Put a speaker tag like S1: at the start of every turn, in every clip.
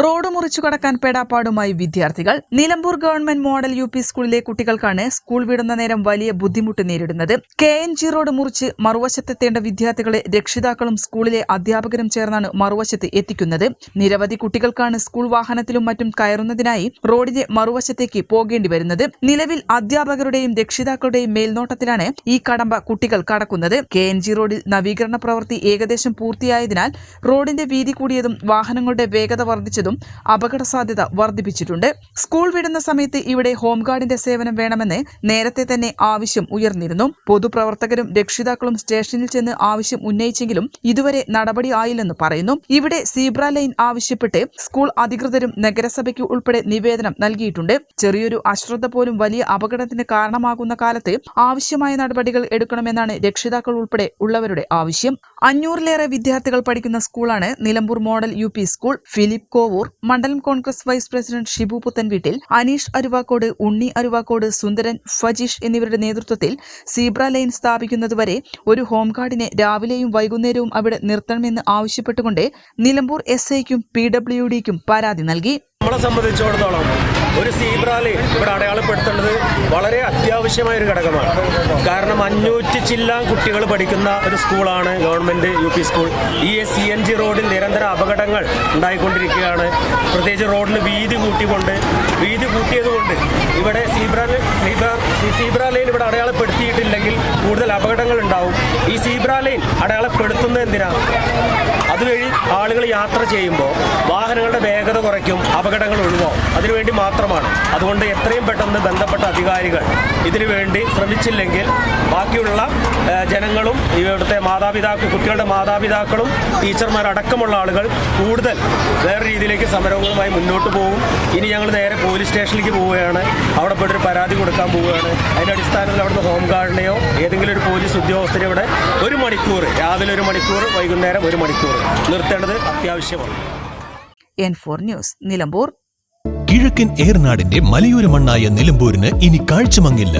S1: road മുറിച്ചു കടക്കാൻ പേടാപ്പാടുമായി വിദ്യാർത്ഥികൾ. നിലമ്പൂർ ഗവൺമെന്റ് മോഡൽ യു സ്കൂളിലെ കുട്ടികൾക്കാണ് സ്കൂൾ വിടുന്ന നേരം വലിയ ബുദ്ധിമുട്ട് നേരിടുന്നത്. കെ എൻ ജി റോഡ് മുറിച്ച് മറുവശത്തെത്തേണ്ട വിദ്യാർത്ഥികളെ രക്ഷിതാക്കളും സ്കൂളിലെ അധ്യാപകരും ചേർന്നാണ് മറുവശത്ത് എത്തിക്കുന്നത്. നിരവധി കുട്ടികൾക്കാണ് സ്കൂൾ വാഹനത്തിലും മറ്റും കയറുന്നതിനായി റോഡിന്റെ മറുവശത്തേക്ക് പോകേണ്ടി വരുന്നത്. നിലവിൽ അധ്യാപകരുടെയും രക്ഷിതാക്കളുടെയും മേൽനോട്ടത്തിലാണ് ഈ കടമ്പ കുട്ടികൾ കടക്കുന്നത്. കെ എൻ ജി റോഡിൽ നവീകരണ പ്രവൃത്തി ഏകദേശം പൂർത്തിയായതിനാൽ റോഡിന്റെ വീതി കൂടിയതും വാഹനങ്ങളുടെ വേഗത വർദ്ധിച്ചതും അപകട സാധ്യത വർദ്ധിപ്പിച്ചിട്ടുണ്ട്. സ്കൂൾ വിടുന്ന സമയത്ത് ഇവിടെ ഹോംഗാർഡിന്റെ സേവനം വേണമെന്ന് നേരത്തെ തന്നെ ആവശ്യം ഉയർന്നിരുന്നു. പൊതുപ്രവർത്തകരും രക്ഷിതാക്കളും സ്റ്റേഷനിൽ ചെന്ന് ആവശ്യം ഉന്നയിച്ചെങ്കിലും ഇതുവരെ നടപടി ആയില്ലെന്ന് പറയുന്നു. ഇവിടെ സീബ്ര ലൈൻ ആവശ്യപ്പെട്ട് സ്കൂൾ അധികൃതരും നഗരസഭയ്ക്ക് ഉൾപ്പെടെ നിവേദനം നൽകിയിട്ടുണ്ട്. ചെറിയൊരു അശ്രദ്ധ പോലും വലിയ അപകടത്തിന് കാരണമാകുന്ന കാലത്ത് ആവശ്യമായ നടപടികൾ എടുക്കണമെന്നാണ് രക്ഷിതാക്കൾ ഉൾപ്പെടെ ഉള്ളവരുടെ ആവശ്യം. അഞ്ഞൂറിലേറെ വിദ്യാർത്ഥികൾ പഠിക്കുന്ന സ്കൂളാണ് Nilambur model U school Philip Kovoor മണ്ഡലം കോൺഗ്രസ് വൈസ് പ്രസിഡന്റ് ഷിബു പുത്തൻ വീട്ടിൽ അനീഷ് അരുവാക്കോട് ഉണ്ണി അരുവാക്കോട് സുന്ദരൻ ഫജീഷ് എന്നിവരുടെ നേതൃത്വത്തിൽ സീബ്ര ലൈൻ സ്ഥാപിക്കുന്നതുവരെ ഒരു ഹോംഗാർഡിനെ രാവിലെയും വൈകുന്നേരവും അവിടെ നിർത്തണമെന്ന് ആവശ്യപ്പെട്ടുകൊണ്ട് നിലമ്പൂർ എസ് ഐക്കും പി ഡബ്ല്യു ഡിക്കും പരാതി നൽകി.
S2: നമ്മളെ സംബന്ധിച്ചിടത്തോളം ഒരു സീബ്രാലി ഇവിടെ അടയാളപ്പെടുത്തേണ്ടത് വളരെ അത്യാവശ്യമായ ഒരു ഘടകമാണ്. കാരണം അഞ്ഞൂറ്റി ചില്ലാം കുട്ടികൾ പഠിക്കുന്ന ഒരു സ്കൂളാണ് ഗവൺമെന്റ് യു പി സ്കൂൾ. ഈ സി എൻ ജി റോഡിൽ നിരന്തര അപകടങ്ങൾ ഉണ്ടായിക്കൊണ്ടിരിക്കുകയാണ്. പ്രത്യേകിച്ച് റോഡിന് വീതി കൂട്ടിക്കൊണ്ട് വീതി കൂട്ടിയതുകൊണ്ട് ഇവിടെ സീബ്ര സീബ്ര ലൈൻ ഇവിടെ അടയാളപ്പെടുത്തിയിട്ടില്ലെങ്കിൽ കൂടുതൽ അപകടങ്ങൾ ഉണ്ടാവും. ഈ സീബ്ര ലൈൻ അടയാളപ്പെടുത്തുന്നത് എന്തിനാണ് ആളുകൾ യാത്ര ചെയ്യുമ്പോൾ വാഹനങ്ങളുടെ വേഗത കുറയ്ക്കും അപകടങ്ങൾ ഒഴിവാവും. അതിനുവേണ്ടി മാത്രമാണ്. അതുകൊണ്ട് എത്രയും പെട്ടെന്ന് ബന്ധപ്പെട്ട അധികാരികൾ ഇതിനു വേണ്ടി ശ്രമിച്ചില്ലെങ്കിൽ ബാക്കിയുള്ള ജനങ്ങളും ഇവിടുത്തെ മാതാപിതാക്കൾ കുട്ടികളുടെ മാതാപിതാക്കളും ടീച്ചർമാരടക്കമുള്ള ആളുകൾ കൂടുതൽ വേറെ രീതിയിലേക്ക് സമരവുമായി മുന്നോട്ട് പോകും. ഇനി ഞങ്ങൾ നേരെ പോലീസ് സ്റ്റേഷനിലേക്ക് പോവുകയാണ്. അവിടെ പോയിട്ട് ഒരു പരാതി കൊടുക്കാൻ പോവുകയാണ്. അതിന്റെ അടിസ്ഥാനത്തിൽ അവിടുന്ന് ഹോം ഗാർഡിനെയോ ഏതെങ്കിലും ഒരു പോലീസ് ഉദ്യോഗസ്ഥരെ ഇവിടെ ഒരു മണിക്കൂർ രാവിലെ ഒരു മണിക്കൂർ വൈകുന്നേരം ഒരു മണിക്കൂർ നിർത്തേണ്ടത് അത്യാവശ്യമാണ്.
S1: N four news Nilambur.
S3: കിഴക്കൻ ഏർനാടിന്റെ മലയോര മണ്ണായ നിലമ്പൂരിന് ഇനി കാഴ്ചമങ്ങില്ല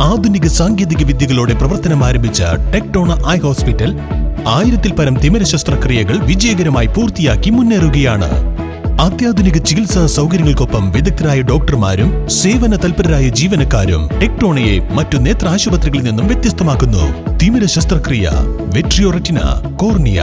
S3: ആധുനിക സാങ്കേതിക വിദ്യകളോടെ പ്രവർത്തനം ആരംഭിച്ച ടെക്ടോണ ഐ ഹോസ്പിറ്റൽ ആയിരത്തിൽ പരം തിമിര ശസ്ത്രക്രിയകൾ വിജയകരമായി പൂർത്തിയാക്കി മുന്നേറുകയാണ്. അത്യാധുനിക ചികിത്സാ സൗകര്യങ്ങൾക്കൊപ്പം വിദഗ്ധരായ ഡോക്ടർമാരും സേവന തൽപരരായ ജീവനക്കാരും ടെക്ടോണയെ മറ്റു നേത്ര ആശുപത്രികളിൽ നിന്നും വ്യത്യസ്തമാക്കുന്നു. തിമിര ശസ്ത്രക്രിയ vitreoretina cornea